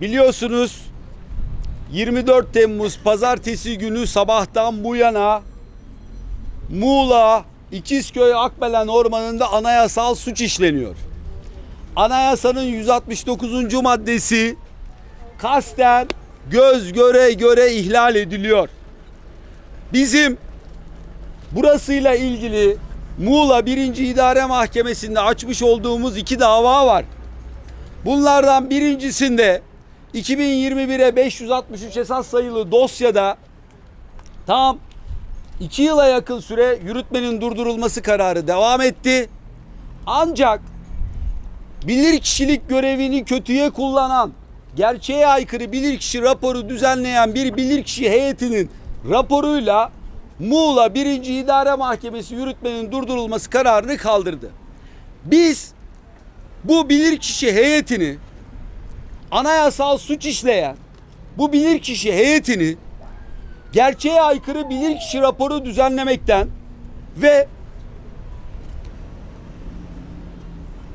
biliyorsunuz 24 Temmuz pazartesi günü sabahtan bu yana Muğla İkizköy Akbelen Ormanı'nda anayasal suç işleniyor. Anayasanın 169. maddesi kasten göz göre göre ihlal ediliyor. Bizim burasıyla ilgili Muğla 1. İdare Mahkemesi'nde açmış olduğumuz iki dava var. Bunlardan birincisinde 2021'e 563 esas sayılı dosyada tam 2 yıla yakın süre yürütmenin durdurulması kararı devam etti. Ancak bilirkişilik görevini kötüye kullanan, gerçeğe aykırı bilirkişi raporu düzenleyen bir bilirkişi heyetinin raporuyla Muğla 1. İdare Mahkemesi yürütmenin durdurulması kararını kaldırdı. Biz bu bilirkişi heyetini anayasal suç işleyen bu bilirkişi heyetini gerçeğe aykırı bilirkişi raporu düzenlemekten ve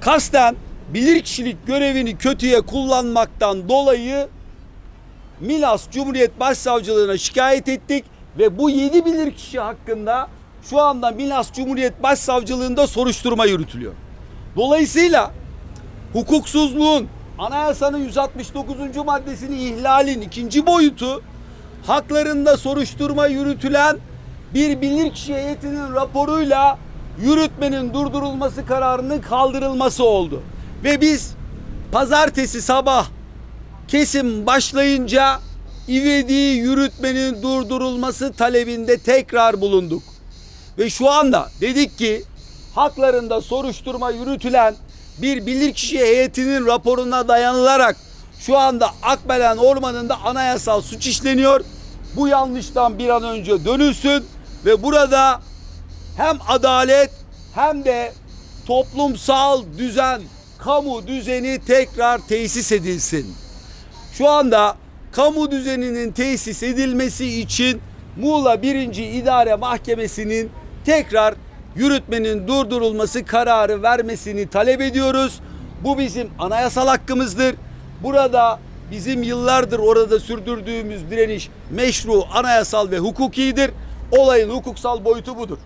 kasten bilirkişilik görevini kötüye kullanmaktan dolayı Milas Cumhuriyet Başsavcılığına şikayet ettik ve bu 7 bilirkişi hakkında şu anda Milas Cumhuriyet Başsavcılığında soruşturma yürütülüyor. Dolayısıyla hukuksuzluğun anayasanın 169. maddesini ihlalin ikinci boyutu haklarında soruşturma yürütülen bir bilirkişi heyetinin raporuyla yürütmenin durdurulması kararının kaldırılması oldu. Ve biz pazartesi sabah kesim başlayınca ivedi yürütmenin durdurulması talebinde tekrar bulunduk. Ve şu anda dedik ki haklarında soruşturma yürütülen bir bilirkişi heyetinin raporuna dayanılarak şu anda Akbelen Ormanı'nda anayasal suç işleniyor. Bu yanlıştan bir an önce dönülsün ve burada hem adalet hem de toplumsal düzen, kamu düzeni tekrar tesis edilsin. Şu anda kamu düzeninin tesis edilmesi için Muğla 1. İdare Mahkemesi'nin tekrar yürütmenin durdurulması kararı vermesini talep ediyoruz. Bu bizim anayasal hakkımızdır. Burada bizim yıllardır orada sürdürdüğümüz direniş meşru, anayasal ve hukukidir. Olayın hukuksal boyutu budur.